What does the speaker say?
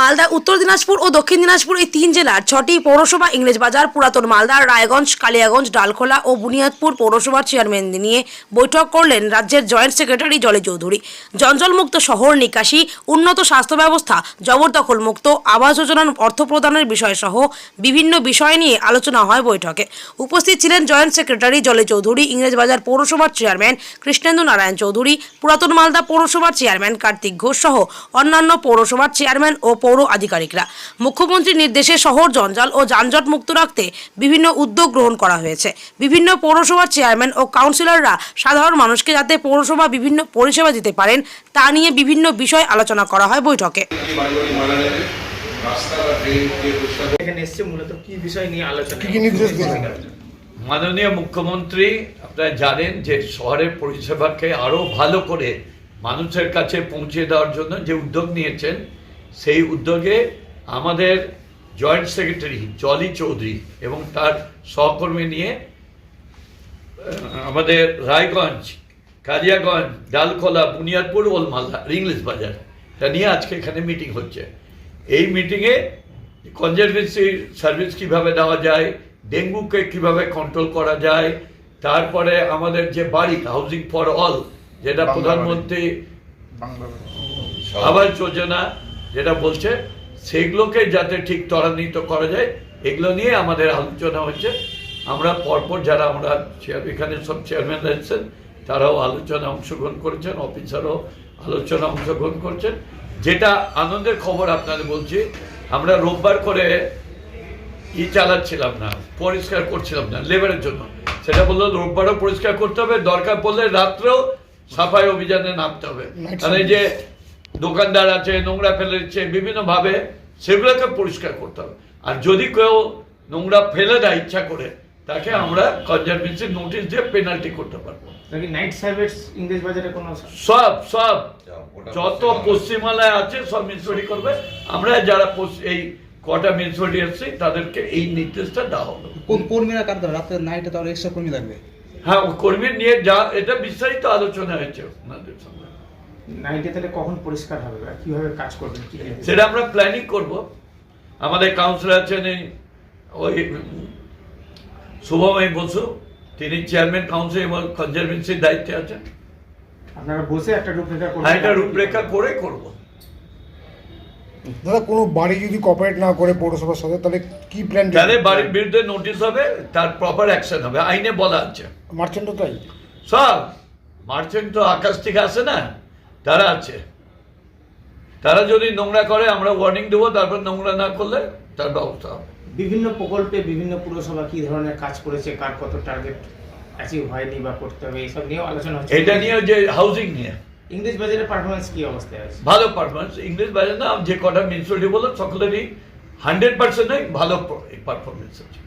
মালদা উত্তর দিনাজপুর ও দক্ষিণ দিনাজপুর এই তিন জেলার ছটি পৌরসভা ইংরেজবাজার পুরাতন মালদা, রায়গঞ্জ, কালিয়াগঞ্জ, ডালখোলা ও বুনিয়াদপুর পৌরসভার চেয়ারম্যান নিয়ে বৈঠক করলেন রাজ্যের জয়েন্ট সেক্রেটারি জলে চৌধুরী। জঞ্জলমুক্ত শহর নিকাশি, উন্নত স্বাস্থ্য ব্যবস্থা জবরদখল মুক্ত আবাস যোজনার অর্থ প্রদানের বিষয়সহ বিভিন্ন বিষয় নিয়ে আলোচনা হয় বৈঠকে। উপস্থিত ছিলেন জয়েন্ট সেক্রেটারি জলে চৌধুরী ইংরেজবাজার পৌরসভার চেয়ারম্যান কৃষ্ণেন্দু নারায়ণ চৌধুরী, পুরাতন মালদা পৌরসভার চেয়ারম্যান কার্তিক ঘোষ সহ অন্যান্য পৌরসভার চেয়ারম্যান ও পৌর আধিকারিকরা। মুখ্যমন্ত্রীর নির্দেশে শহর জঞ্জাল ও যানজট মুক্ত রাখতে বিভিন্ন উদ্যোগ গ্রহণ করা হয়েছে। বিভিন্ন পৌরসভার চেয়ারম্যান ও কাউন্সিলররা সাধারণ মানুষকে যাতে পৌরসভা বিভিন্ন পরিষেবা দিতে পারেন তা নিয়ে বিভিন্ন বিষয় আলোচনা করা হয় বৈঠকে? মাননীয় মুখ্যমন্ত্রী আপনারা জানেন যে শহরের পরিষেবাকে আরও ভালো করে মানুষের কাছে পৌঁছে দেওয়ার জন্য যে উদ্যোগ নিয়েছেন সেই উদ্যোগে আমাদের জয়েন্ট সেক্রেটারি জলি চৌধুরী এবং তার সহকর্মী নিয়ে আমাদের রায়গঞ্জ কালিয়াগঞ্জ ডালখোলা বুনিয়াদপুর ওলমালদা ইংলিশ বাজার এটা নিয়ে আজকে এখানে মিটিং হচ্ছে। এই মিটিংয়ে কনজারভেন্সি সার্ভিস কীভাবে দেওয়া যায় ডেঙ্গুকে কীভাবে কন্ট্রোল করা যায় তারপরে আমাদের যে বাড়ি হাউজিং ফর অল যেটা প্রধানমন্ত্রী আবাস যোজনা যেটা বলছে সেগুলোকে যাতে ঠিক ত্বরান্বিত করা যায় এগুলো নিয়ে আমাদের আলোচনা হচ্ছে। আমরা পরপর যারা আমরা এখানে সব চেয়ারম্যান রয়েছেন তারাও আলোচনা অংশগ্রহণ করেছেন অফিসারও আলোচনা অংশগ্রহণ করছেন। যেটা আনন্দের খবর আপনাদের বলছি আমরা রোববার করে ই চালাচ্ছিলাম না পরিষ্কার করছিলাম না লেবারের জন্য। সেটা বলল রোববারও পরিষ্কার করতে হবে দরকার পড়লে রাত্রেও সাফাই অভিযানে নামতে হবে। মানে যে দোকানদার আছে নোংরা ফেলে দিচ্ছে বিভিন্নভাবে সেগুলোকে পরিষ্কার করতে হবে। আর যদি কেউ নোংরা ফেলে দেয় ইচ্ছা করে তাকে আমরা কনজারভেন্সি নোটিশ দিয়ে পেনাল্টি করতে পারব। সব সব। যত পশ্চিমালয় আছে সব মিউনিসিপালিটি করবে। আমরা যারা এই কটা মিউনিসিপালিটি এসছি তাদেরকে এই নির্দেশটা দেওয়া হবে। কোন কর্মীরা কার দ্বারা? রাতে নাইটে তো আরও এক্সট্রা কর্মী লাগবে? হ্যাঁ কর্মী নিয়ে যা এটা বিস্তারিত আলোচনা হয়েছে ওনাদের সঙ্গে। নাইটে তাহলে কখন পরিষ্কার হবে আর কীভাবে কাজ করবেন কি সেটা আমরা প্ল্যানিং করব। আমাদের কাউন্সিলর আছেন এই ওই শুভময় বসু তিনি চেয়ারম্যান কাউন্সিল এবং কনজারভেন্সির দায়িত্বে আছেন। আপনারা বসে একটা রূপরেখা করবেন হ্যাঁ এটা রূপরেখা করে করব। দাদা কোনো বাড়ি যদি কপারেট না করে পৌরসভার সাথে তাহলে কি প্ল্যান যাদের বাড়ির বিরুদ্ধে নোটিশ হবে তার প্রপার অ্যাকশন হবে আইনে বলা আছে। মার্চেন্টও তাই? সব মার্চেন্ট তো আকাশ থেকে আসে না। তারা আছে। তারা যদি নোংরা করে আমরা ওয়ার্নিং দেবো তারপর নোংরা না করলে তার ব্যবস্থা হবে। বিভিন্ন প্রকল্পে বিভিন্ন পুরসভা কি ধরনের কাজ করেছে কার কত টার্গেট অ্যাচিভ হয়নি বা করতে হবে এইসব নিয়েও আলোচনা হচ্ছে। এটা নিয়ে যে হাউজিং নিয়ে। ইংরেজ বাজারের পারফরমেন্স কি অবস্থায় আছে? ভালো পারফরমেন্স ইংলিশ বাজে না যে কটা মিউনিসিপালিটি বলো সকলেরই হান্ড্রেড পার্সেন্টই ভালো পারফরমেন্স আছে।